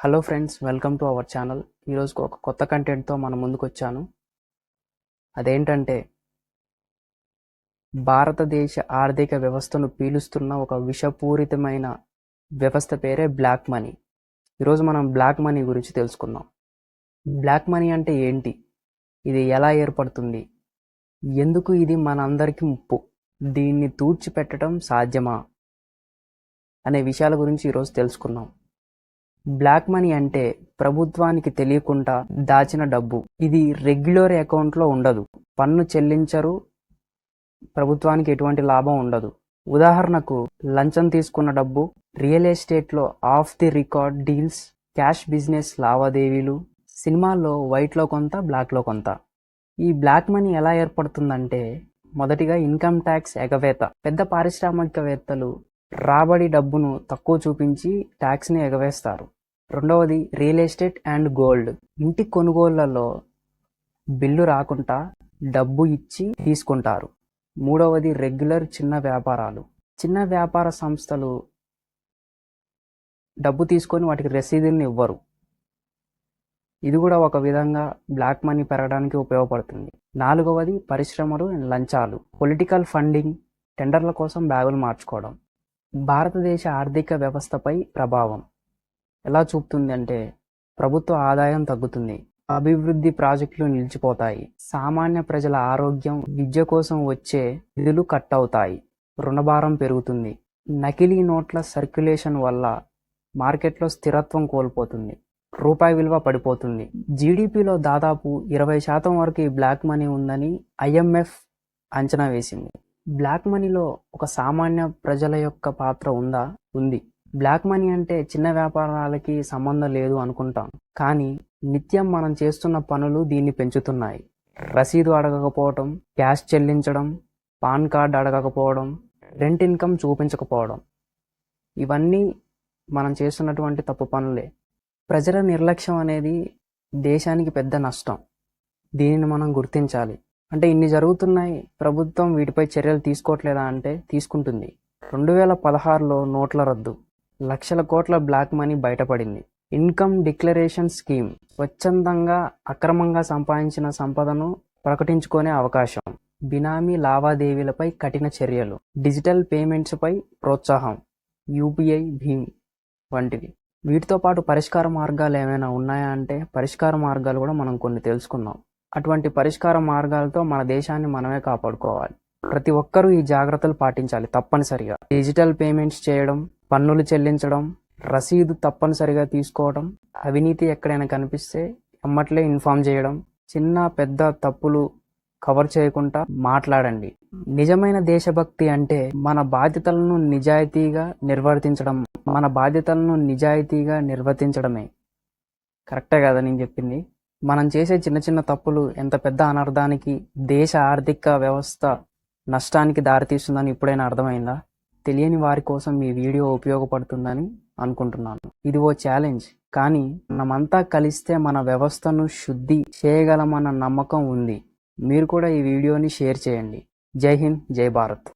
Hello friends welcome to our channel ఈరోజు ఒక కొత్త కంటెంట్తో మన ముందుకు వచ్చాను అదేంటంటే భారతదేశ ఆర్థిక వ్యవస్థను పీలుస్తున్న ఒక విషపూరితమైన వ్యవస్థ పేరే బ్లాక్ మనీ ఈరోజు మనం బ్లాక్ మనీ గురించి తెలుసుకుందాం. బ్లాక్ మనీ అంటే ఏంటి? ఇది ఎలా ఏర్పడుతుంది? ఎందుకు ఇది మనందరికీ ముప్పు? దీన్ని తూడ్చిపెట్టడం సాధ్యమా? అనే విషయాల గురించి ఈరోజు తెలుసుకుందాం. బ్లాక్ మనీ అంటే ప్రభుత్వానికి తెలియకుండా దాచిన డబ్బు. ఇది రెగ్యులర్ అకౌంట్లో ఉండదు. పన్ను చెల్లించరు. ప్రభుత్వానికి ఎటువంటి లాభం ఉండదు. ఉదాహరణకు లంచం తీసుకున్న డబ్బు రియల్ ఎస్టేట్లో off the record deals cash business లావాదేవీలు సినిమాల్లో వైట్లో కొంత బ్లాక్లో కొంత. ఈ బ్లాక్ మనీ ఎలా ఏర్పడుతుందంటే మొదటిగా ఇన్కమ్ ట్యాక్స్ ఎగవేత. పెద్ద పారిశ్రామికవేత్తలు రాబడి డబ్బును తక్కువ చూపించి ట్యాక్స్ని ఎగవేస్తారు. రెండవది రియల్ ఎస్టేట్ అండ్ గోల్డ్. ఇంటి కొనుగోళ్ళలో బిల్లు రాకుండా డబ్బు ఇచ్చి తీసుకుంటారు. మూడవది రెగ్యులర్ చిన్న వ్యాపారాలు. చిన్న వ్యాపార సంస్థలు డబ్బు తీసుకొని వాటికి రసీదుల్ని ఇవ్వరు. ఇది కూడా ఒక విధంగా బ్లాక్ మనీ పెరగడానికి ఉపయోగపడుతుంది. నాలుగవది పరిశ్రమలు అండ్ లంచాలు. పొలిటికల్ ఫండింగ్ టెండర్ల కోసం బ్యాగులు మార్చుకోవడం. భారతదేశ ఆర్థిక వ్యవస్థపై ప్రభావం ఎలా చూపుతుంది అంటే ప్రభుత్వ ఆదాయం తగ్గుతుంది అభివృద్ధి ప్రాజెక్టులు నిలిచిపోతాయి సామాన్య ప్రజల ఆరోగ్యం విద్య కోసం వచ్చే నిధులు కట్ అవుతాయి రుణభారం పెరుగుతుంది. నకిలీ నోట్ల సర్క్యులేషన్ వల్ల మార్కెట్లో స్థిరత్వం కోల్పోతుంది రూపాయి విలువ పడిపోతుంది. జీడిపిలో దాదాపు ఇరవై శాతం వరకు ఈ బ్లాక్ మనీ ఉందని ఐఎంఎఫ్ అంచనా వేసింది. బ్లాక్ మనీలో ఒక సామాన్య ప్రజల యొక్క పాత్ర ఉందా? ఉంది. బ్లాక్ మనీ అంటే చిన్న వ్యాపారాలకి సంబంధం లేదు అనుకుంటాం. కానీ నిత్యం మనం చేస్తున్న పనులు దీన్ని పెంచుతున్నాయి. రసీదు అడగకపోవడం క్యాష్ చెల్లించడం పాన్ కార్డ్ అడగకపోవడం రెంట్ ఇన్కమ్ చూపించకపోవడం. ఇవన్నీ మనం చేస్తున్నటువంటి తప్పు పనులే. ప్రజల నిర్లక్ష్యం అనేది దేశానికి పెద్ద నష్టం. దీనిని మనం గుర్తించాలి. అంటే ఇన్ని జరుగుతున్నాయి ప్రభుత్వం వీటిపై చర్యలు తీసుకోవట్లేదా అంటే తీసుకుంటుంది. రెండు వేల పదహారులో నోట్ల రద్దు. లక్షల కోట్ల బ్లాక్ మనీ బయటపడింది. ఇన్కమ్ డిక్లరేషన్ స్కీమ్ స్వచ్ఛందంగా అక్రమంగా సంపాదించిన సంపదను ప్రకటించుకునే అవకాశం. బినామీ లావాదేవీలపై కఠిన చర్యలు. డిజిటల్ పేమెంట్స్పై ప్రోత్సాహం. యూపీఐ భీమ్ వంటివి. వీటితో పాటు పరిష్కార మార్గాలు ఏమైనా ఉన్నాయా అంటే పరిష్కార మార్గాలు కూడా మనం కొన్ని తెలుసుకుందాం. అటువంటి పరిష్కార మార్గాలతో మన దేశాన్ని మనమే కాపాడుకోవాలి. ప్రతి ఒక్కరూ ఈ జాగ్రత్తలు పాటించాలి తప్పనిసరిగా. డిజిటల్ పేమెంట్స్ చేయడం పన్నులు చెల్లించడం రసీదు తప్పనిసరిగా తీసుకోవడం అవినీతి ఎక్కడైనా కనిపిస్తే ఎమ్మట్లే ఇన్ఫామ్ చేయడం చిన్న పెద్ద తప్పులు కవర్ చేయకుండా మాట్లాడండి. నిజమైన దేశభక్తి అంటే మన బాధ్యతలను నిజాయితీగా నిర్వర్తించడం మన బాధ్యతలను నిజాయితీగా నిర్వర్తించడమే. కరెక్టే కదా నేను చెప్పింది? మనం చేసే చిన్న చిన్న తప్పులు ఎంత పెద్ద అనర్థానికి దేశ ఆర్థిక వ్యవస్థ నష్టానికి దారితీస్తుందని ఇప్పుడైనా అర్థమైందా? తెలియని వారి కోసం ఈ వీడియో ఉపయోగపడుతుందని అనుకుంటున్నాను. ఇది ఓ ఛాలెంజ్. కానీ మనమంతా కలిస్తే మన వ్యవస్థను శుద్ధి చేయగలమన్న నమ్మకం ఉంది. మీరు కూడా ఈ వీడియోని షేర్ చేయండి. జై హింద్ జై భారత్.